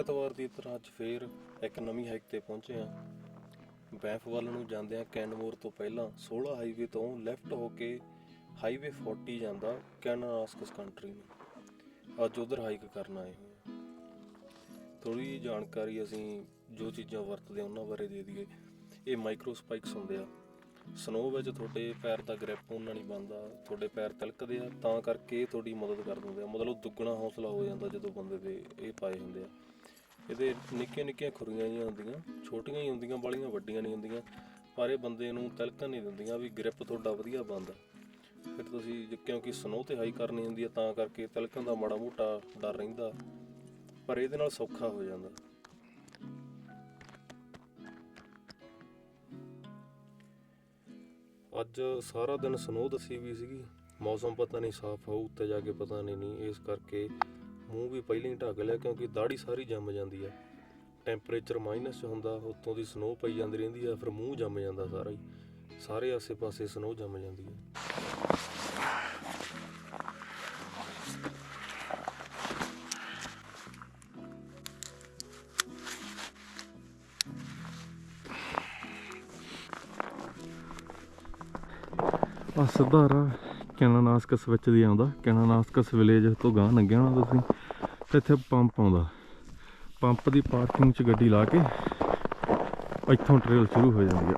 ਐਤਵਾਰ ਦੀ ਤਰ੍ਹਾਂ ਅੱਜ ਫੇਰ ਇੱਕ ਨਵੀਂ ਹਾਈਕ ਤੇ ਪਹੁੰਚੇ ਹਾਂ। ਬੈਂਫ ਵੱਲ ਨੂੰ ਜਾਂਦਿਆਂ ਕੈਨਮੋਰ ਤੋਂ ਪਹਿਲਾਂ 16 ਹਾਈਵੇ ਤੋਂ ਲੈਫਟ ਹੋ ਕੇ ਹਾਈਵੇ 40 ਜਾਂਦਾ ਕੈਨਾਸਕਸ ਕੰਟਰੀ ਨੂੰ। ਅੱਜ ਉਧਰ ਹਾਈਕ ਕਰਨ ਆਏ ਹੋਏ ਥੋੜੀ ਜਿਹੀ ਜਾਣਕਾਰੀ ਅਸੀਂ ਜੋ ਚੀਜ਼ਾਂ ਵਰਤਦੇ ਹਾਂ ਉਹਨਾਂ ਬਾਰੇ ਦੇ ਦਈਏ। ਇਹ ਮਾਈਕਰੋ ਸਪਾਈਕਸ ਹੁੰਦੇ ਆ। ਸਨੋ ਵਿੱਚ ਤੁਹਾਡੇ ਪੈਰ ਦਾ ਗ੍ਰਿਪ ਉਹਨਾਂ ਨਹੀਂ ਬਣਦਾ, ਤੁਹਾਡੇ ਪੈਰ ਤਿਲਕਦੇ ਆ, ਤਾਂ ਕਰਕੇ ਤੁਹਾਡੀ ਮਦਦ ਕਰ ਦਿੰਦੇ ਆ। ਮਤਲਬ ਦੁੱਗਣਾ ਹੌਸਲਾ ਹੋ ਜਾਂਦਾ ਜਦੋਂ ਬੰਦੇ ਦੇ ਇਹ ਪਾਏ ਹੁੰਦੇ ਆ। ਇਹਦੇ ਨਿੱਕੀਆਂ ਨਿੱਕੀਆਂ ਖੁਰੀਆਂ ਹੀ ਹੁੰਦੀਆਂ, ਛੋਟੀਆਂ ਹੀ ਹੁੰਦੀਆਂ, ਬਾਲੀਆਂ ਵੱਡੀਆਂ ਨਹੀਂ ਹੁੰਦੀਆਂ, ਪਰ ਇਹ ਬੰਦੇ ਨੂੰ ਤਿਲਕਣ ਨਹੀਂ ਦਿੰਦੀਆਂ ਵੀ ਗ੍ਰਿਪ ਤੁਹਾਡਾ ਵਧੀਆ ਬਣਦਾ ਫਿਰ ਤੁਸੀਂ ਕਿਉਂਕਿ ਸਨੋ ਤੇ ਹਾਈ ਕਰਨੀ ਹੁੰਦੀ ਹੈ ਤਾਂ ਕਰਕੇ ਤਿਲਕਣ ਦਾ ਮਾੜਾ ਮੋਟਾ ਡਰ ਰਹਿੰਦਾ, ਪਰ ਇਹਦੇ ਨਾਲ ਸੌਖਾ ਹੋ ਜਾਂਦਾ। ਅੱਜ ਸਾਰਾ ਦਿਨ ਸਨੋ ਦਸੀ ਵੀ ਸੀਗੀ, ਮੌਸਮ ਪਤਾ ਨਹੀਂ ਸਾਫ਼ ਹੋਊ, ਉੱਤੇ ਜਾ ਕੇ ਪਤਾ ਨਹੀਂ ਨਹੀਂ, ਇਸ ਕਰਕੇ ਮੂੰਹ ਵੀ ਪਹਿਲਾਂ ਹੀ ਢੱਕ ਲਿਆ ਕਿਉਂਕਿ ਦਾੜੀ ਸਾਰੀ ਜੰਮ ਜਾਂਦੀ ਆ। ਟੈਂਪਰੇਚਰ ਮਾਈਨਸ 'ਚ ਹੁੰਦਾ, ਉੱਤੋਂ ਦੀ ਸਨੋ ਪਈ ਜਾਂਦੀ ਰਹਿੰਦੀ ਆ, ਫਿਰ ਮੂੰਹ ਜੰਮ ਜਾਂਦਾ ਸਾਰਾ ਹੀ। ਸਾਰੇ ਆਸੇ-ਪਾਸੇ ਸਨੋ ਜੰਮ ਜਾਂਦੀ ਆ। ਆ ਸਿੱਧਾ ਰਾਹ ਕੈਨਾਨਾਸਕਸ ਵਿੱਚ ਦੀ ਆਉਂਦਾ। ਕੈਨਾਨਾਸਕਸ ਵਿਲੇਜ ਤੋਂ ਗਾਂ ਲੰਘਿਆ ਹੋਣਾ ਤੁਸੀਂ। ਤੇ ਇੱਥੇ ਪੰਪ ਆਉਂਦਾ। ਪੰਪ ਦੀ ਪਾਰਕਿੰਗ 'ਚ ਗੱਡੀ ਲਾ ਕੇ ਇੱਥੋਂ ਟ੍ਰੇਲ ਸ਼ੁਰੂ ਹੋ ਜਾਂਦੀ ਆ।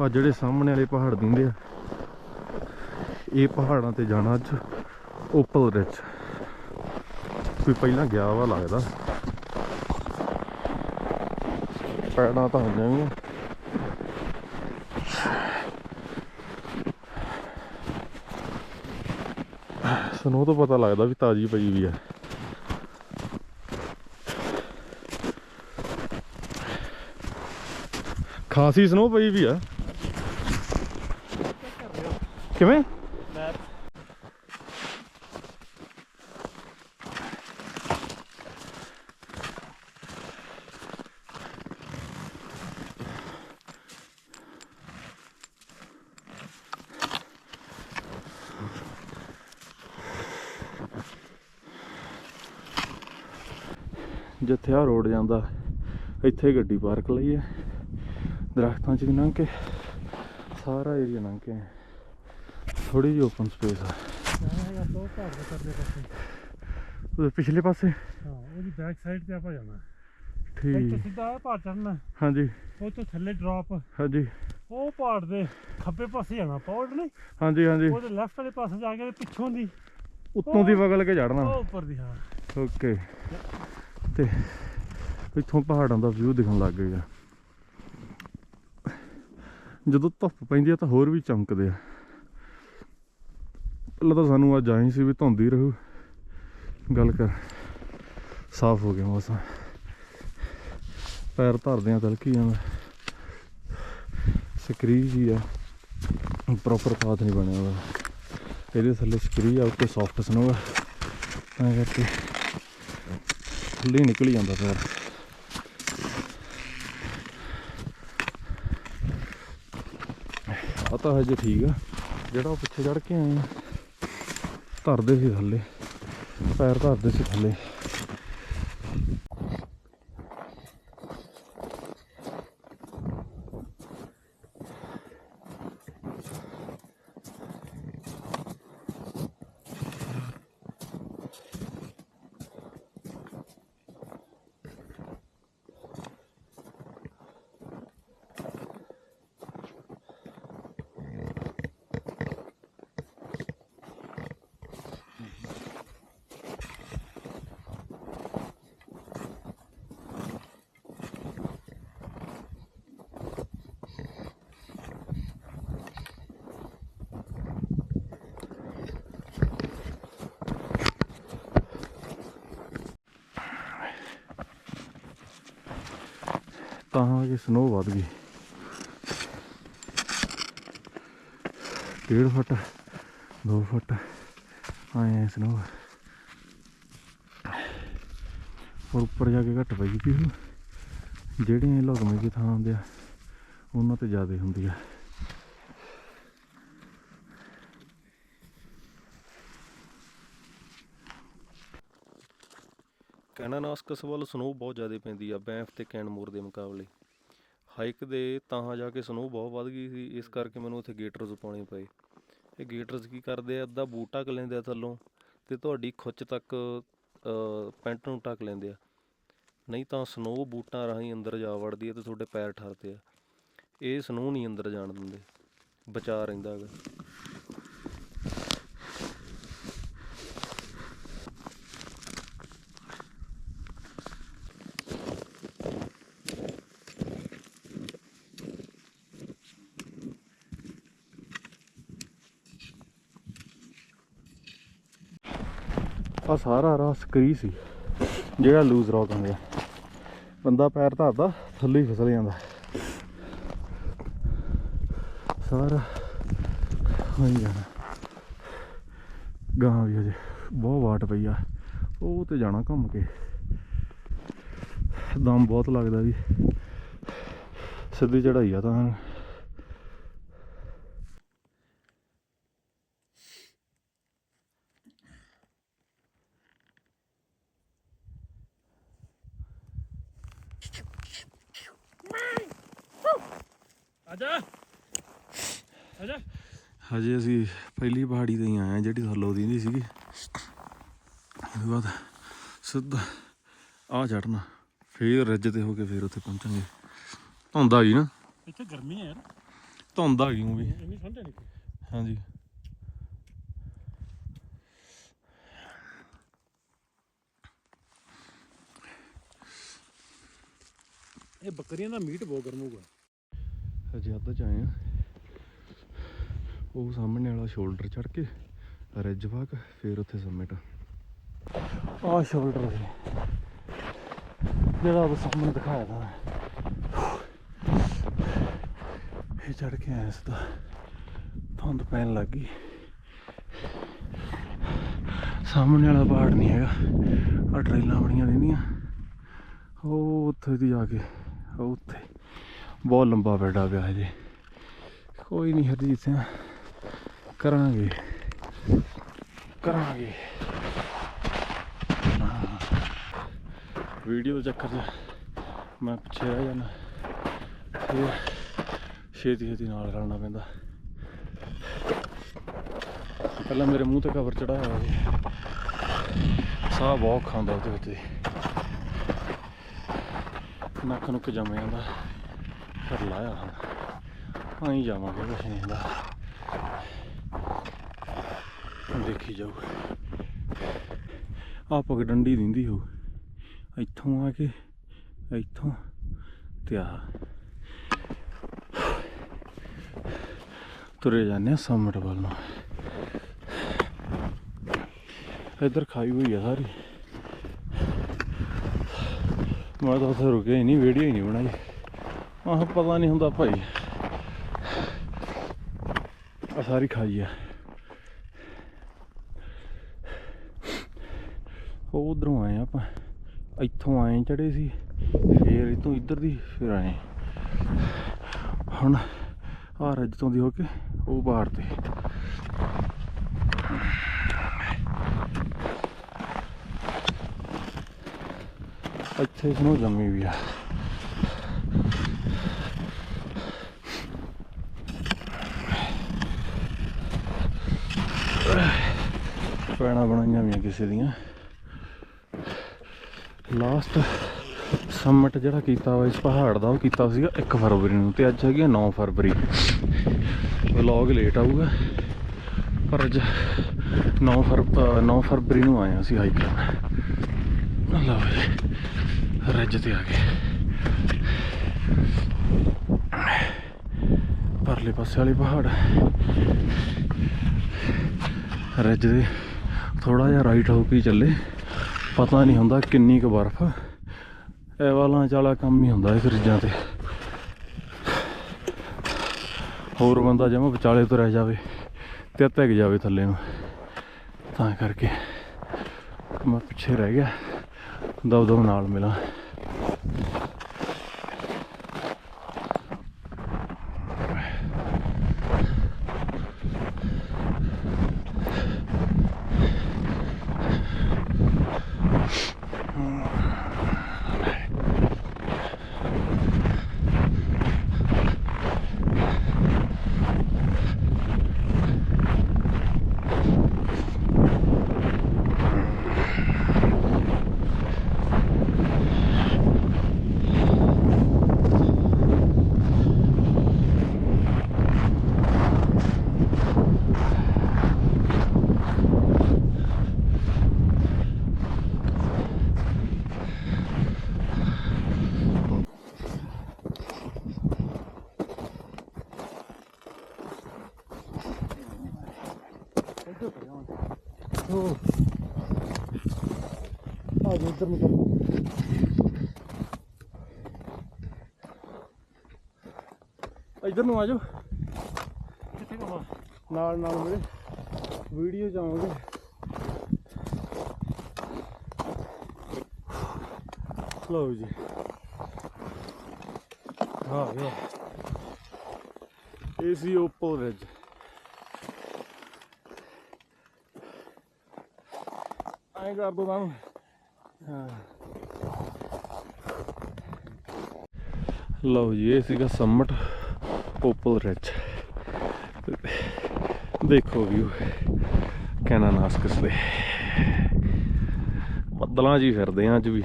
ਆ ਜਿਹੜੇ ਸਾਹਮਣੇ ਵਾਲੇ ਪਹਾੜ ਦਿੰਦੇ ਆ, ਇਹ ਪਹਾੜਾਂ ਤੇ ਜਾਣਾ ਅੱਜ ਓਪਲ ਰਿਚ ਕੋਈ ਪਹਿਲਾਂ ਗਿਆ ਵਾ ਲੱਗਦਾ। ਪੈੜਾਂ ਤਾਂ ਹੋਈਆਂ ਵੀ ਸਨੋ ਤੋਂ ਪਤਾ ਲੱਗਦਾ ਵੀ ਤਾਜੀ ਪਈ ਵੀ ਆ। ਖਾਸੀ ਸਨੋ ਪਈ ਵੀ ਆ। ਕਿਵੇਂ? ਜਿੱਥੇ ਆ ਰੋਡ ਜਾਂਦਾ ਇੱਥੇ ਗੱਡੀ ਪਾਰਕ ਲਈ ਹੈ। ਦਰਖਤਾਂ 'ਚ ਦੀ ਲੰਘ ਕੇ ਸਾਰਾ ਏਰੀਆ ਲੰਘ ਕੇ ਥੋੜੀ ਜਿਹੀ ਓਪਨ ਸਪੇਸ ਆ। ਉਹਦੇ ਪਿਛਲੇ ਪਾਸੇ? ਹਾਂ ਉਹਦੀ ਬੈਕ ਸਾਈਡ ਤੇ ਆਪਾਂ ਜਾਣਾ। ਠੀਕ। ਸਿੱਧਾ ਇਹ ਪਹਾੜ ਚੜਨਾ ਹਾਂਜੀ। ਉਹ ਤੋਂ ਥੱਲੇ ਡ੍ਰੌਪ ਹਾਂਜੀ। ਉਹ ਪਹਾੜ ਦੇ ਖੱਬੇ ਪਾਸੇ ਜਾਣਾ ਪੌੜ ਨੇ ਹਾਂਜੀ ਹਾਂਜੀ। ਉਹਦੇ ਲੈਫਟ ਵਾਲੇ ਪਾਸੇ ਜਾ ਕੇ ਪਿੱਛੋਂ ਦੀ। ਉੱਤੋਂ ਦੀ ਵਗਲ ਕੇ ਚੜਨਾ ਉਹ ਉੱਪਰ ਦੀ ਹਾਂ। ਓਕੇ ਤੇ ਇੱਥੋਂ ਪਹਾੜਾਂ ਦਾ ਵਿਊ ਦਿਖਣ ਲੱਗ ਗਿਆ ਜਦੋਂ ਧੁੱਪ ਪੈਂਦੀ ਆ ਤਾਂ ਹੋਰ ਵੀ ਚਮਕਦੇ ਆ। ਪਹਿਲਾਂ ਤਾਂ ਸਾਨੂੰ ਅੱਜ ਆਈ ਸੀ ਵੀ ਧੁੰਦੀ ਰਹੂ। ਗੱਲ ਕਰ, ਸਾਫ਼ ਹੋ ਗਿਆ ਮੌਸਮ। ਪੈਰ ਧਰਦੇ ਆ ਤਲਕੀ ਜਾਂਦਾ ਸਕਰੀ ਜੀ ਆ ਪ੍ਰੋਪਰ ਪਾਥ ਨਹੀਂ ਬਣਿਆ ਉਹਦਾ ਇਹਦੇ ਥੱਲੇ ਸਕਰੀ ਆ, ਉੱਤੇ ਸੌਫਟ ਸਨੋ ਆ ਤਾਂ ਕਰਕੇ ਥੱਲੇ ਨਿਕਲ ਜਾਂਦਾ ਪੈਰ ਆ ਤਾਂ ਹਜੇ ਠੀਕ ਆ। ਜਿਹੜਾ ਉਹ ਪਿੱਛੇ ਚੜ ਕੇ ਆਏ ਧਰਦੇ ਸੀ ਥੱਲੇ। ਪੈਰ ਧਰਦੇ ਸੀ ਥੱਲੇ। ਤਾਂ ਕਿ ਸਨੋ ਵੱਧ ਗਈ। ਡੇਢ ਫੁੱਟ 2 ਫੁੱਟ, ਆਏ ਸਨੋ ਔਰ ਉੱਪਰ ਜਾ ਕੇ ਘੱਟ ਪਈ ਵੀ ਜਿਹੜੀਆਂ ਲੁਕਵੇਂ ਕੀ ਥਾਂ ਹੁੰਦੇ ਆ ਉਹਨਾਂ ਤੇ ਜ਼ਿਆਦਾ ਹੁੰਦੀ ਆ। ਕੈਨਾਨਾਸਕਸ ਵੱਲ ਸਨੋ ਬਹੁਤ ਜ਼ਿਆਦਾ ਪੈਂਦੀ ਆ ਬੈਂਫ ਤੇ ਕੈਨਮੋਰ ਦੇ ਮੁਕਾਬਲੇ। ਹਾਈਕ ਦੇ ਤਾਂ ਜਾ ਕੇ ਸਨੋ ਬਹੁਤ ਵੱਧ ਗਈ ਸੀ, ਇਸ ਕਰਕੇ ਮੈਨੂੰ ਉੱਥੇ ਗੇਟਰਸ ਪਾਉਣੇ ਪਏ। ਇਹ ਗੇਟਰਸ ਕੀ ਕਰਦੇ ਆ, ਅੱਧਾ ਬੂਟ ਢੱਕ ਲੈਂਦੇ ਆ ਥੱਲੋਂ ਤੇ ਤੁਹਾਡੀ ਖੁੱਚ ਤੱਕ ਪੈਂਟ ਨੂੰ ਢੱਕ ਲੈਂਦੇ ਆ। ਨਹੀਂ ਤਾਂ ਸਨੋ ਬੂਟਾਂ ਰਾਹੀਂ ਅੰਦਰ ਜਾ ਵੜਦੀ ਹੈ ਤੇ ਤੁਹਾਡੇ ਪੈਰ ਠਰਦੇ ਆ। ਇਹ ਸਨੋ ਨਹੀਂ ਅੰਦਰ ਜਾਣ ਦਿੰਦੇ, ਬਚਾ ਰਹਿੰਦਾ ਹੈਗਾ। ਆ ਸਾਰਾ ਰਾਹ ਸਕਰੀ ਸੀ। ਜਿਹੜਾ ਲੂਜ਼ ਰੌਕ ਹੁੰਦੇ। ਆ ਬੰਦਾ ਪੈਰ ਧਰਦਾ, ਥੱਲੇ ਹੀ ਫਿਸਲ ਜਾਂਦਾ। ਸਾਰਾ ਹੋਈ ਜਾਣਾ। ਗਾਂ ਵੀ ਹਜੇ ਬਹੁਤ ਵਾਟ ਪਈ ਆ। ਉਹ ਤੇ ਜਾਣਾ ਘੁੰਮ ਕੇ। ਦਮ ਬਹੁਤ ਲੱਗਦਾ ਜੀ। ਸਿੱਧੀ ਚੜਾਈ ਆ ਤਾਂ ਆਜਾ ਹਜੇ ਅਸੀਂ ਪਹਿਲੀ ਪਹਾੜੀ ਤੇ ਹੀ ਆਏ ਆ ਜਿਹੜੀ ਥੱਲੋਂ ਦੀ ਨਹੀਂ ਸੀਗੀ। ਇਹਦੇ ਬਾਅਦ ਸਿੱਧਾ ਆ ਚੜਨਾ ਫੇਰ ਰੱਜ ਤੇ ਹੋ ਕੇ ਫੇਰ ਉੱਥੇ ਪਹੁੰਚਾਂਗੇ ਧੁੰਦ ਆ ਗਈ ਨਾ। ਇੱਥੇ ਗਰਮੀ ਹੈ ਯਾਰ। ਧੁੰਦ ਆ ਗਈ ਵੀ। ਇੰਨੀ ਠੰਡ ਨਹੀਂ ਹਾਂਜੀ। ਇਹ ਬੱਕਰੀਆਂ ਦਾ ਮੀਟ ਬਹੁਤ ਗਰਮ ਹੋਊਗਾ। ਹਜੇ ਅੱਧ ਚ ਆਏ ਆ ਉਹ ਸਾਹਮਣੇ ਵਾਲਾ ਸ਼ੋਲਡਰ ਚੜ ਕੇ ਰਿਜ ਵਾਕ, ਫਿਰ ਉੱਥੇ ਸਬਮਿਟ ਆ। ਸ਼ੋਲਡਰ ਸੀ। ਜਿਹੜਾ ਉਹ ਸਾਹਮਣੇ ਦਿਖਾਇਆ ਤਾਂ ਇਹ ਚੜ ਕੇ ਆਇਆ ਸੀ ਤਾਂ ਧੁੰਦ ਪੈਣ ਲੱਗ ਗਈ। ਸਾਹਮਣੇ ਵਾਲਾ ਪਹਾੜ ਨਹੀਂ ਹੈਗਾ। ਆ ਟ੍ਰੇਲਾਂ ਬੜੀਆਂ ਰਹਿੰਦੀਆਂ। ਉਹ ਉੱਥੇ ਦੀ ਜਾ ਕੇ ਉੱਥੇ। ਬਹੁਤ ਲੰਬਾ ਬੈਠਾ ਪਿਆ ਹਜੇ। ਕੋਈ ਨਹੀਂ ਹਰਜੀਤ ਸਿੰਘ। ਕਰਾਂਗੇ। ਕਰਾਂਗੇ। ਵੀਡੀਓ ਦੇ ਚੱਕਰ 'ਚ ਮੈਂ ਪਿੱਛੇ ਰਹਿ ਜਾਣਾ ਫਿਰ ਛੇਤੀ ਛੇਤੀ ਨਾਲ ਰਲਣਾ ਪੈਂਦਾ। ਪਹਿਲਾਂ ਮੇਰੇ ਮੂੰਹ ਤੇ ਕਵਰ ਚੜਾਇਆ ਹੋਇਆ ਸੀ। ਸਾਹ ਬਹੁਤ ਖਾਂਦਾ ਉਹਦੇ ਵਿੱਚ। ਨੱਕ ਨੁੱਕ ਜੰਮ ਜਾਂਦਾ। ਪਰ ਲਾਇਆ। ਹੁਣ ਆਈ ਜਾਵਾਂਗੇ, ਕੁਛ ਨਹੀਂ ਹੁੰਦਾ। ਦੇਖੀ ਜਾਊ। ਆਪ ਪਗ ਡੰਡੀ ਦਿੰਦੀ ਹੋ ਇੱਥੋਂ ਆ ਕੇ, ਇੱਥੋਂ ਤੇ ਆ। ਤੁਰੇ ਜਾਂਦੇ ਆ ਸਮਟ ਵੱਲ ਨੂੰ। ਇੱਧਰ ਖਾਈ ਹੋਈ ਆ ਸਾਰੀ। ਮੈਂ ਤਾਂ ਉੱਥੇ ਰੁਕਿਆ ਹੀ ਨਹੀਂ ਵੀਡੀਓ ਹੀ ਨਹੀਂ ਬਣਾਈ। ਆਹ ਪਤਾ ਨਹੀਂ ਹੁੰਦਾ ਭਾਈ। ਆ ਸਾਰੀ ਖਾਈ ਆ। ਉਹ ਉਧਰੋਂ ਆਏ ਆਪਾਂ। ਇੱਥੋਂ ਆਏ ਚੜੇ ਸੀ, ਫੇਰ ਇਤੋਂ ਇੱਧਰ ਦੀ ਫਿਰ ਆਏ। ਹੁਣ ਆ ਰੱਜ ਤੋਂ ਦੀ ਹੋ ਕੇ ਉਹ ਬਾਹਰ ਤੇ। ਇੱਥੇ ਨੂੰ ਜੰਮੀ ਵੀ ਆ। ਪੈਣਾ ਬਣਾਈਆਂ ਵੀ ਕਿਸੇ ਦੀਆਂ। ਲਾਸਟ ਸਮਟ ਜਿਹੜਾ ਕੀਤਾ ਵਾ, ਇਸ ਪਹਾੜ ਦਾ ਉਹ ਕੀਤਾ ਸੀਗਾ 1 ਫਰਵਰੀ ਨੂੰ, ਤੇ ਅੱਜ ਹੈਗੀ ਆ 9 ਫਰਵਰੀ। ਵਲੌਗ ਲੇਟ ਆਊਗਾ, ਪਰ ਅੱਜ 9 ਫਰ 9 ਫਰਵਰੀ ਨੂੰ ਆਏ ਅਸੀਂ ਹਾਈਕ ਕਰਨ। ਲਓ ਜੀ ਰੱਜ ਤੇ ਆ ਗਏ। ਪਰਲੇ ਪਾਸੇ ਵਾਲੇ ਪਹਾੜ। ਰੱਜ ਦੇ ਥੋੜਾ ਜਿਹਾ ਰਾਈਟ ਹੋ ਕੇ ਚੱਲੇ। ਪਤਾ ਨਹੀਂ ਹੁੰਦਾ ਕਿੰਨੀ ਕੁ ਬਰਫ਼ ਇਹ ਵਾਲਾਂ ਚਾਲਾ ਕੰਮ ਹੀ ਹੁੰਦਾ ਇਸ ਰਿੱਜਾਂ ਤੇ। ਹੋਰ ਬੰਦਾ ਜਮਾ ਵਿਚਾਲੇ ਤੋਂ ਰਹਿ ਜਾਵੇ ਤੇ ਧਿਕ ਜਾਵੇ ਥੱਲੇ ਨੂੰ। ਤਾਂ ਕਰਕੇ ਮੈਂ ਪਿੱਛੇ ਰਹਿ ਗਿਆ। ਦਬ ਦਬ ਨਾਲ ਮਿਲਾਂ ਓਹੋ ਆ ਜਾ ਇੱਧਰ ਨੂੰ ਚੱਲ ਇੱਧਰ ਨੂੰ ਆ ਜਾਓ। ਕਿੱਥੇ ਕਮਾ ਨਾਲ ਨਾਲ ਮੇਰੇ ਵੀਡੀਓ ਚ ਲਓ ਜੀ। ਹਾਂ ਗਿਆ। ਏਸੀ ਓਪਲ ਰਿਜ ਆਏ ਕਰ ਦੋ ਨਾ ਲਓ ਜੀ, ਇਹ ਸੀਗਾ ਸਮਟ ਓਪਲ ਰਿਜ ਦੇਖੋ ਵਿਊ ਕੈਨਾਨਾਸਕਸ ਦੇ ਬੱਦਲਾਂ ਜੀ ਫਿਰਦੇ ਆ ਅੱਜ ਵੀ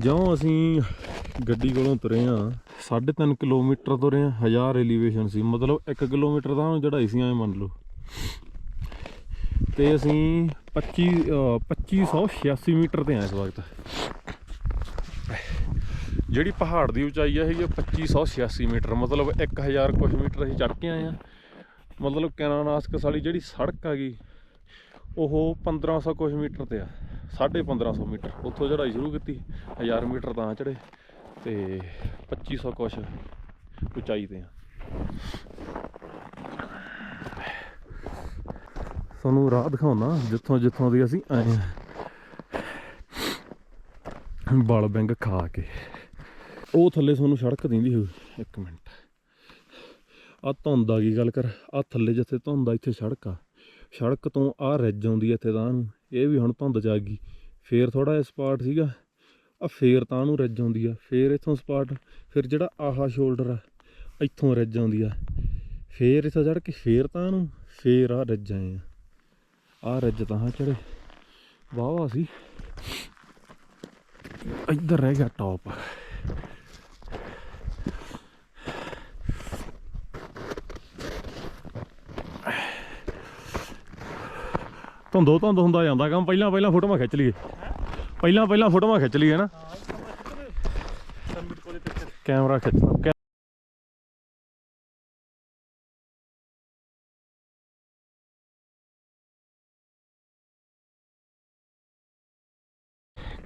ਜਦੋਂ ਅਸੀਂ ਗੱਡੀ ਕੋਲੋਂ ਤੁਰੇ ਆ 3.5 ਕਿਲੋਮੀਟਰ ਤੁਰੇ ਆ 1000 ਐਲੀਵੇਸ਼ਨ ਸੀ। ਮਤਲਬ 1 ਕਿਲੋਮੀਟਰ ਦਾ ਉਹਨੂੰ ਚੜਾਈ ਸੀ ਐ ਮੰਨ ਲਓ। ਤੇ ਅਸੀਂ 25 ਅਹ 2586 ਮੀਟਰ ਤੇ ਆ ਇਸ ਵਕਤ। ਜਿਹੜੀ ਪਹਾੜ ਦੀ ਉਚਾਈ ਆ, ਹੈਗੀ ਆ 2586 ਮੀਟਰ। ਮਤਲਬ 1000 ਕੁਛ ਮੀਟਰ ਅਸੀਂ ਚੜ ਕੇ ਆਏ ਆ। ਮਤਲਬ ਕੈਨਾਨਾਸਕਸ ਵਾਲੀ ਜਿਹੜੀ ਸੜਕ ਆ ਗਈ, ਉਹ 1500 ਕੁਛ ਮੀਟਰ ਤੇ ਆ। 1550 ਮੀਟਰ। ਉੱਥੋਂ ਚੜਾਈ ਸ਼ੁਰੂ ਕੀਤੀ 1000 ਮੀਟਰ ਤਾਂ ਚੜੇ ਤੇ 2500 ਕੁਛ ਉਚਾਈ ਤੇ ਆ। ਤੁਹਾਨੂੰ ਰਾਹ ਦਿਖਾਉਣਾ, ਜਿੱਥੋਂ ਜਿੱਥੋਂ ਦੀ ਅਸੀਂ ਆਏ ਹਾਂ। ਬਲ ਬੈਂਗ ਖਾ ਕੇ। ਉਹ ਥੱਲੇ ਤੁਹਾਨੂੰ ਸੜਕ ਦਿੰਦੀ ਹੋਊ। ਇੱਕ ਮਿੰਟ। ਆ ਧੁੰਦ ਆ ਗਈ, ਗੱਲ ਕਰ। ਆ ਥੱਲੇ ਜਿੱਥੇ ਧੁੰਦਾ ਇੱਥੇ ਸੜਕ ਆ। ਸੜਕ ਤੋਂ ਆ ਰਿੱਜ ਆਉਂਦੀ ਆ ਇੱਥੇ ਤਾਂ ਨੂੰ। ਇਹ ਵੀ ਹੁਣ ਧੁੰਦ ਜਾ ਗਈ। ਫੇਰ ਥੋੜਾ ਜਿਹਾ ਸਪਾਟ ਸੀਗਾ। ਆ ਫੇਰ ਤਾਂ ਨੂੰ ਰਿੱਜ ਆਉਂਦੀ ਆ। ਫੇਰ ਇੱਥੋਂ ਸਪਾਟ। ਫਿਰ ਜਿਹੜਾ ਆਹਾ ਸ਼ੋਲਡਰ ਆ, ਇੱਥੋਂ ਰਿੱਜ ਆਉਂਦੀ ਆ। ਫੇਰ ਇੱਥੋਂ ਚੜ ਕੇ ਫੇਰ ਤਾਂ ਨੂੰ। ਫੇਰ ਆ ਰਿੱਜ ਆਏ ਆ। ਆ ਰੱਜ ਤਾਂ ਚੜੇ ਵਾਹ ਸੀ। ਇੱਧਰ ਰਹਿ ਗਿਆ ਟੌਪ ਧੁੰਦੋ ਧੁੰਦ ਹੁੰਦਾ ਜਾਂਦਾ ਕੰਮ। ਪਹਿਲਾਂ ਪਹਿਲਾਂ ਫੋਟੋਆਂ ਖਿੱਚ ਲਈਏ। ਪਹਿਲਾਂ ਪਹਿਲਾਂ ਫੋਟੋਆਂ ਖਿੱਚ ਲਈਏ ਨਾ। ਕੈਮਰਾ ਖਿੱਚਣਾ।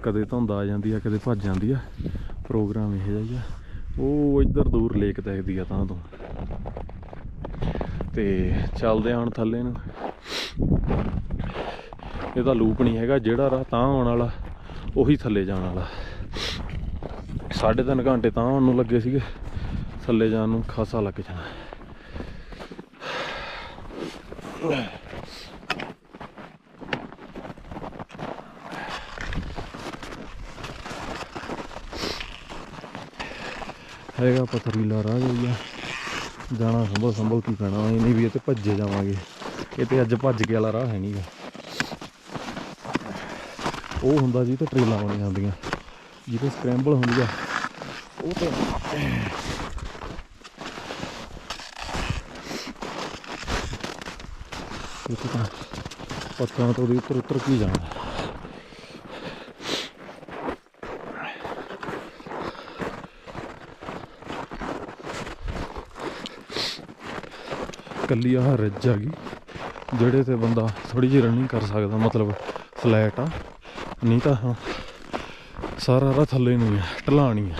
ਕਦੇ ਧੁੰਦ ਆ ਜਾਂਦੀ ਆ, ਕਦੇ ਭੱਜ ਜਾਂਦੀ ਆ। ਪ੍ਰੋਗਰਾਮ ਇਹ ਜਿਹਾ ਹੀ ਆ। ਉਹ ਇੱਧਰ ਦੂਰ ਲੇਕ ਦਿਖਦੀ ਆ ਤਾਂ ਤੋਂ। ਤੇ ਚੱਲਦੇ ਆ ਹੁਣ ਥੱਲੇ ਨੂੰ। ਇਹਦਾ ਲੂਪ ਨਹੀਂ ਹੈਗਾ, ਜਿਹੜਾ ਰਾਹ ਤਾਂ ਆਉਣ ਵਾਲਾ, ਉਹੀ ਥੱਲੇ ਜਾਣ ਵਾਲਾ। ਸਾਢੇ ਤਿੰਨ ਘੰਟੇ ਤਾਂ ਆਉਣ ਨੂੰ ਲੱਗੇ ਸੀਗੇ। ਥੱਲੇ ਜਾਣ ਨੂੰ ਖਾਸਾ ਲੱਗ ਜਾਣਾ। ਹੈਗਾ ਪਥਰੀਲਾ ਰਾਹ ਜਿਹਾ ਜਾਣਾ ਸੰਭਲ ਸੰਭਲ ਕੀ ਪੈਣਾ ਇਹ ਨਹੀਂ ਵੀ ਇਹ ਤੇ ਭੱਜੇ ਜਾਵਾਂਗੇ। ਇਹ ਤੇ ਅੱਜ ਭੱਜ ਕੇ ਵਾਲਾ ਰਾਹ ਹੈ ਨਹੀਂਗਾ ਉਹ ਹੁੰਦਾ ਜੀ ਤੇ ਟ੍ਰੇਲਾਂ ਬਣ ਜਾਂਦੀਆਂ ਜਿਹਦੇ ਸਕ੍ਰੈਂਬਲ ਹੁੰਦੀ ਆ, ਉਹ ਤੇ ਇਹ ਤਾਂ ਪੱਥਰਾਂ ਤੋਂ ਉਹਦੇ ਉੱਤਰ ਕੀ ਜਾਣਾ। ਕੱਲੀ ਆਹ ਰੱਜ ਆ ਗਈ, ਜਿਹੜੇ ਤੇ ਬੰਦਾ ਥੋੜੀ ਜਿਹੀ ਰਨਿੰਗ ਕਰ ਸਕਦਾ, ਮਤਲਬ ਫਲੈਟ ਆ। ਨਹੀਂ ਤਾਂ ਸਾਰਾ ਰਾਹ ਥੱਲੇ ਨੂੰ ਹੈ ਆ, ਢਲਾਣੀ ਹੈ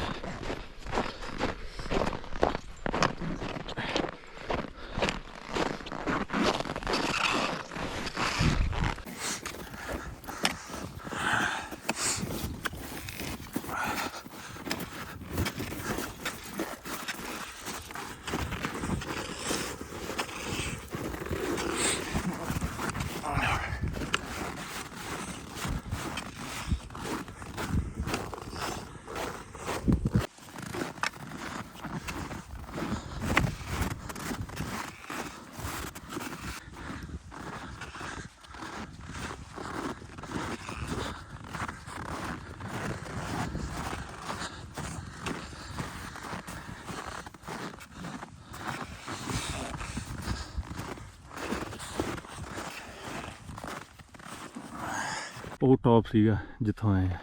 ਉਹ ਟੌਪ ਸੀਗਾ, ਜਿੱਥੋਂ ਆਏ ਆ।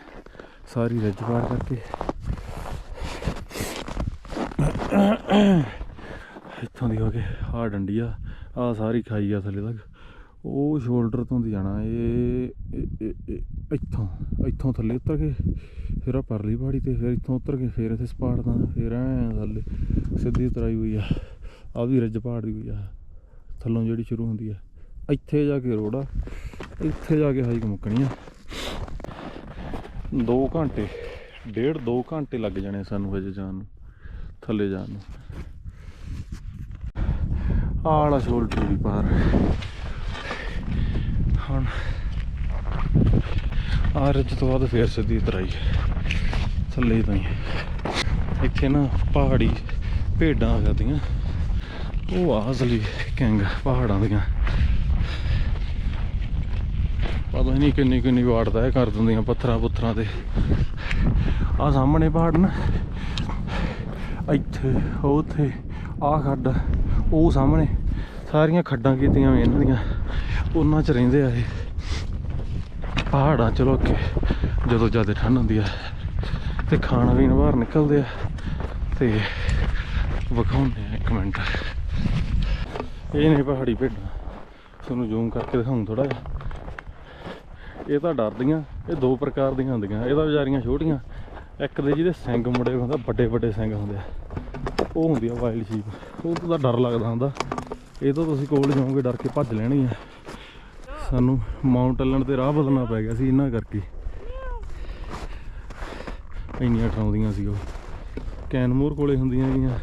ਸਾਰੀ ਰੱਜ ਪਾਰ ਕਰਕੇ। ਇੱਥੋਂ ਦੀ ਹੋ ਕੇ ਆਹ ਡੰਡੀ ਆ ਆ ਸਾਰੀ ਖਾਈ ਆ ਥੱਲੇ ਤੱਕ। ਉਹ ਸ਼ੋਲਡਰ ਤੋਂ ਦੀ ਜਾਣਾ, ਇਹ ਇੱਥੋਂ ਇੱਥੋਂ ਥੱਲੇ ਉਤਰ ਕੇ, ਫਿਰ ਆ ਪਰਲੀ ਪਹਾੜੀ ਤੇ ਫਿਰ ਇੱਥੋਂ ਉਤਰ ਕੇ, ਫਿਰ ਇੱਥੇ ਸਪਾਟ ਦਾ, ਫਿਰ ਐ ਥੱਲੇ, ਸਿੱਧੀ ਉਤਰਾਈ ਹੋਈ ਆ। ਆ ਵੀ ਰੱਜ ਪਹਾੜ ਦੀ ਹੋਈ ਆ, ਥੱਲੋਂ ਜਿਹੜੀ ਸ਼ੁਰੂ ਹੁੰਦੀ ਆ। ਇੱਥੇ ਜਾ ਕੇ ਰੋਡ ਆ ਇੱਥੇ ਜਾ ਕੇ ਹਾਈਕ ਮੁੱਕਣੀ ਆ। 2 ਘੰਟੇ, ਡੇਢ 2 ਘੰਟੇ ਲੱਗ ਜਾਣੇ ਸਾਨੂੰ ਹਜੇ ਜਾਣ ਨੂੰ, ਥੱਲੇ ਜਾਣ ਨੂੰ। ਆਲਾ ਵਾਲਾ ਸ਼ੋਲਡਰ ਵੀ ਪਾਰ। ਹੁਣ ਆ ਰਿੱਜ ਤੋਂ ਬਾਅਦ ਫੇਰ ਸਿੱਧੀ ਉਤਰਾਈ ਥੱਲੇ ਤਾਂ ਇੱਥੇ ਨਾ ਪਹਾੜੀ ਭੇਡਾਂ ਆ ਜਾਂਦੀਆਂ। ਉਹ ਆ ਅਸਲੀ ਕਿੰਗ ਪਹਾੜਾਂ ਦੀਆਂ। ਪਤਾ ਨਹੀਂ ਕਿੰਨੀ ਕਿੰਨੀ ਵਾੜਦਾ ਇਹ ਕਰ ਦਿੰਦੀਆਂ ਪੱਥਰਾਂ ਪੁੱਥਰਾਂ ਤੇ। ਆ ਸਾਹਮਣੇ ਪਹਾੜ ਨਾ। ਇੱਥੇ ਉਹ ਉੱਥੇ ਆ ਖੱਡ, ਉਹ ਸਾਹਮਣੇ। ਸਾਰੀਆਂ ਖੱਡਾਂ ਕੀਤੀਆਂ ਹੋਈਆਂ ਇਹਨਾਂ ਦੀਆਂ। ਉਹਨਾਂ 'ਚ ਰਹਿੰਦੇ ਆ ਇਹ। ਪਹਾੜਾਂ ਚ ਲੁੱਕ ਜਦੋਂ ਜ਼ਿਆਦਾ ਠੰਡ ਹੁੰਦੀ ਆ ਤੇ ਖਾਣਾ ਪੀਣ ਬਾਹਰ ਨਿਕਲਦੇ ਆ ਤੇ ਵਿਖਾਉਂਦੇ ਆ ਇੱਕ ਮਿੰਟ। ਇਹ ਨੇ ਪਹਾੜੀ ਭੇਡਾਂ। ਤੁਹਾਨੂੰ ਜ਼ੂਮ ਕਰਕੇ ਦਿਖਾਉਂ ਥੋੜਾ ਜਿਹਾ। ਇਹ ਤਾਂ ਡਰਦੀਆਂ, ਇਹ ਦੋ ਪ੍ਰਕਾਰ ਦੀਆਂ ਹੁੰਦੀਆਂ, ਇਹ ਤਾਂ ਵਿਚਾਰੀਆਂ ਛੋਟੀਆਂ। ਇੱਕ ਦੇ ਜਿਹਦੇ ਸਿੰਗ ਮੁੜੇ ਹੁੰਦਾ, ਵੱਡੇ ਵੱਡੇ ਸਿੰਗ ਹੁੰਦੇ। ਆ ਉਹ ਹੁੰਦੀ ਆ ਵਾਈਲਡ ਸ਼ੀਪ ਉਹ ਤਾਂ ਡਰ ਲੱਗਦਾ ਹੁੰਦਾ। ਇਹ ਤਾਂ ਤੁਸੀਂ ਕੋਲ ਜਾਓਗੇ, ਡਰ ਕੇ ਭੱਜ ਲੈਣੀ ਲੈਣਗੀਆਂ ਸਾਨੂੰ ਮਾਊਂਟ ਐਲਨ ਤੇ ਰਾਹ ਬਦਲਣਾ ਪੈ ਗਿਆ ਸੀ ਇਹਨਾਂ ਕਰਕੇ। ਇੰਨੀਆਂ ਟਰਾਉਂਦੀਆਂ ਸੀ ਉਹ। ਕੈਨਮੋਰ ਕੋਲੇ ਹੁੰਦੀਆਂ ਗੀਆਂ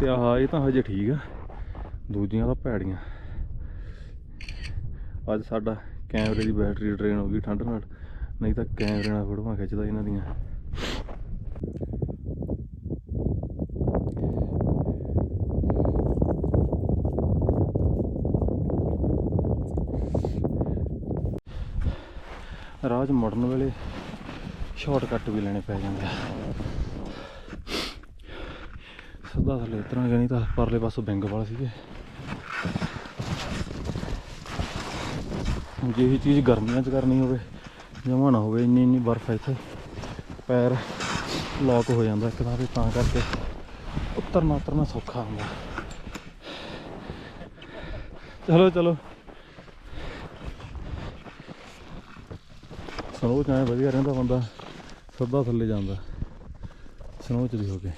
ਤੇ ਆਹ, ਇਹ ਤਾਂ ਹਜੇ ਠੀਕ ਆ। ਦੂਜੀਆਂ ਤਾਂ ਭੈੜੀਆਂ। ਅੱਜ ਸਾਡਾ ਕੈਮਰੇ ਦੀ ਬੈਟਰੀ ਡਰੇਨ ਹੋ ਗਈ ਠੰਡ ਨਾਲ, ਨਹੀਂ ਤਾਂ ਕੈਮਰੇ ਨਾਲ ਫੋਟੋਆਂ ਖਿੱਚਦਾ ਇਹਨਾਂ ਦੀਆਂ। ਰਾਜ ਮੁੜਨ ਵੇਲੇ ਸ਼ਾਰਟਕਟ ਵੀ ਲੈਣੇ ਪੈ ਜਾਂਦੇ ਆ। ਸਿੱਧਾ ਥੱਲੇ ਉਤਰਾਂਗੇ, ਨਹੀਂ ਤਾਂ ਪਰਲੇ ਪਾਸੋਂ ਬੈਂਗ ਵਾਲਾ ਸੀਗੇ। ਜੇ ਇਹ ਚੀਜ਼ ਗਰਮੀਆਂ 'ਚ ਕਰਨੀ ਹੋਵੇ, ਜਮਾ ਨਾ ਹੋਵੇ, ਇੰਨੀ ਇੰਨੀ ਬਰਫ਼ ਹੈ ਇੱਥੇ। ਪੈਰ ਲੌਕ ਹੋ ਜਾਂਦਾ ਇੱਕ ਤਾਂ ਤਾਂ ਕਰਕੇ ਉਤਰਨਾ ਉਤਰਨਾ ਸੌਖਾ ਹੁੰਦਾ। ਚਲੋ ਚਲੋ। ਸਨੋ ਚ ਐਂ ਵਧੀਆ ਰਹਿੰਦਾ ਬੰਦਾ ਸਿੱਧਾ ਥੱਲੇ ਜਾਂਦਾ। ਸਨੋ ਚ ਦੀ ਹੋ ਕੇ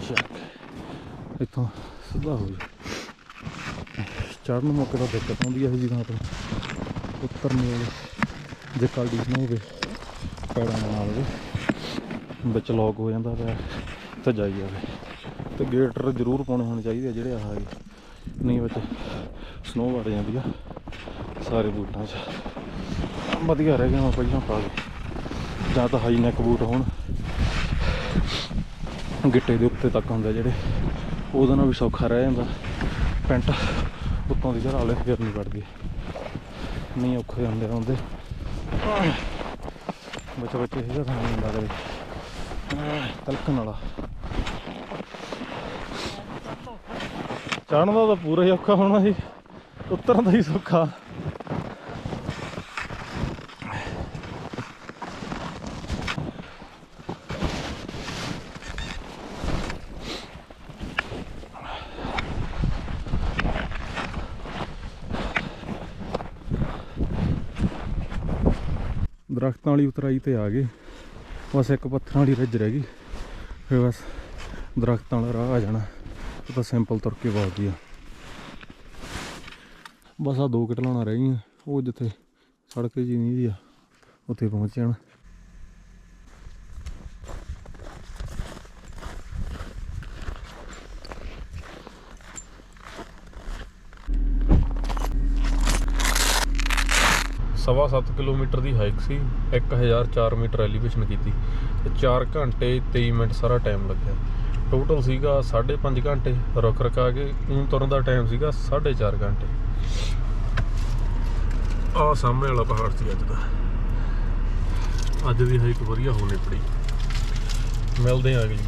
ਚੱਕ ਇੱਥੋਂ ਸਿੱਧਾ ਹੋ ਜਾ ਚੜ੍ਹਨ ਮੌਕੇ ਤਾਂ ਦਿੱਕਤ ਆਉਂਦੀ ਹੈ ਜੀ ਥਾਂ ਤੋਂ ਉਤਰਨ ਵੇਲੇ ਜੇ ਕੱਲ੍ਹ ਦੀ ਹੋਵੇ ਪੈੜਾਂ ਦੇ ਨਾਲ ਉਹਦੇ ਵਿੱਚ ਲੌਕ ਹੋ ਜਾਂਦਾ ਪਿਆ, ਤੇ ਜਾਈ ਜਾਵੇ। ਤੇ ਗੇਟਰ ਜ਼ਰੂਰ ਪਾਉਣੇ ਹੋਣੇ ਚਾਹੀਦੇ ਆ ਜਿਹੜੇ ਆਹ ਹੈਗੇ ਨਹੀਂ ਵਿੱਚ ਸਨੋ ਵੜ ਜਾਂਦੀ ਆ, ਸਾਰੇ ਬੂਟਾਂ 'ਚ। ਵਧੀਆ ਰਹਿ ਗਿਆ ਮੈਂ ਪਹਿਲਾਂ ਪਾ ਲਏ ਜਾਂ ਤਾਂ ਹਾਈ ਨੈਕ ਬੂਟ ਹੋਣ। ਗਿੱਟੇ ਦੇ ਉੱਤੇ ਤੱਕ ਹੁੰਦੇ ਜਿਹੜੇ, ਉਹਦੇ ਨਾਲ ਵੀ ਸੌਖਾ ਰਹਿ ਜਾਂਦਾ। ਪੈਂਟ ਉੱਤੋਂ ਦੀ ਚੜਾ ਲੈ ਫਿਰ ਨਹੀਂ ਵੜਦੀ। ਨਹੀਂ ਔਖੇ ਹੁੰਦੇ ਹੁੰਦੇ ਬੱਚੇ ਬੱਚੇ ਇਹਦਾ ਤਾਂ ਨਹੀਂ ਹੁੰਦਾ ਕਦੇ। ਤਲਕਣ ਵਾਲਾ। ਚੜ੍ਹਨ ਦਾ ਤਾਂ ਪੂਰਾ ਹੀ ਔਖਾ ਹੋਣਾ ਸੀ। ਉਤਰਨ ਦਾ ਹੀ ਸੌਖਾ। ਦਰਖਤਾਂ ਵਾਲੀ ਉਤਰਾਈ ਤੇ ਆ ਗਏ। ਬਸ ਇੱਕ ਪੱਥਰਾਂ ਵਾਲੀ ਰਿੱਜ ਰਹਿ ਗਈ। ਫਿਰ ਬਸ ਦਰਖਤਾਂ ਵਾਲਾ ਰਾਹ ਆ ਜਾਣਾ। ਉਹ ਤਾਂ ਸਿੰਪਲ ਤੁਰ ਕੇ ਬਹੁਤ ਆ ਬਸ ਆ ਦੋ ਕਿਟਲਾਣਾ ਰਹਿ ਗਈਆਂ। ਉਹ ਜਿੱਥੇ ਸੜਕ ਜੀ ਨਹੀਂ ਦੀ ਆ, ਉੱਥੇ ਪਹੁੰਚ ਜਾਣਾ। ਸਵਾ ਸੱਤ ਕਿਲੋਮੀਟਰ ਦੀ ਹਾਈਕ ਸੀ 1004 ਮੀਟਰ ਐਲੀਵੇਸ਼ਨ ਕੀਤੀ ਤੇ 4 ਘੰਟੇ 23 ਮਿੰਟ ਸਾਰਾ ਟਾਈਮ ਲੱਗਿਆ। ਟੋਟਲ ਸੀਗਾ 5.5 ਘੰਟੇ ਰੁਕ ਰਕਾ ਕੇ ਊਂ ਤੁਰਨ ਦਾ ਟਾਈਮ ਸੀਗਾ 4.5 ਘੰਟੇ। ਆ ਸਾਹਮਣੇ ਵਾਲਾ ਪਹਾੜ ਸੀ ਅੱਜ ਦਾ। ਅੱਜ ਦੀ ਹਾਈਕ ਵਧੀਆ ਹੋਣੀ ਪੜੀ। ਮਿਲਦੇ ਆ ਅਗਲੀ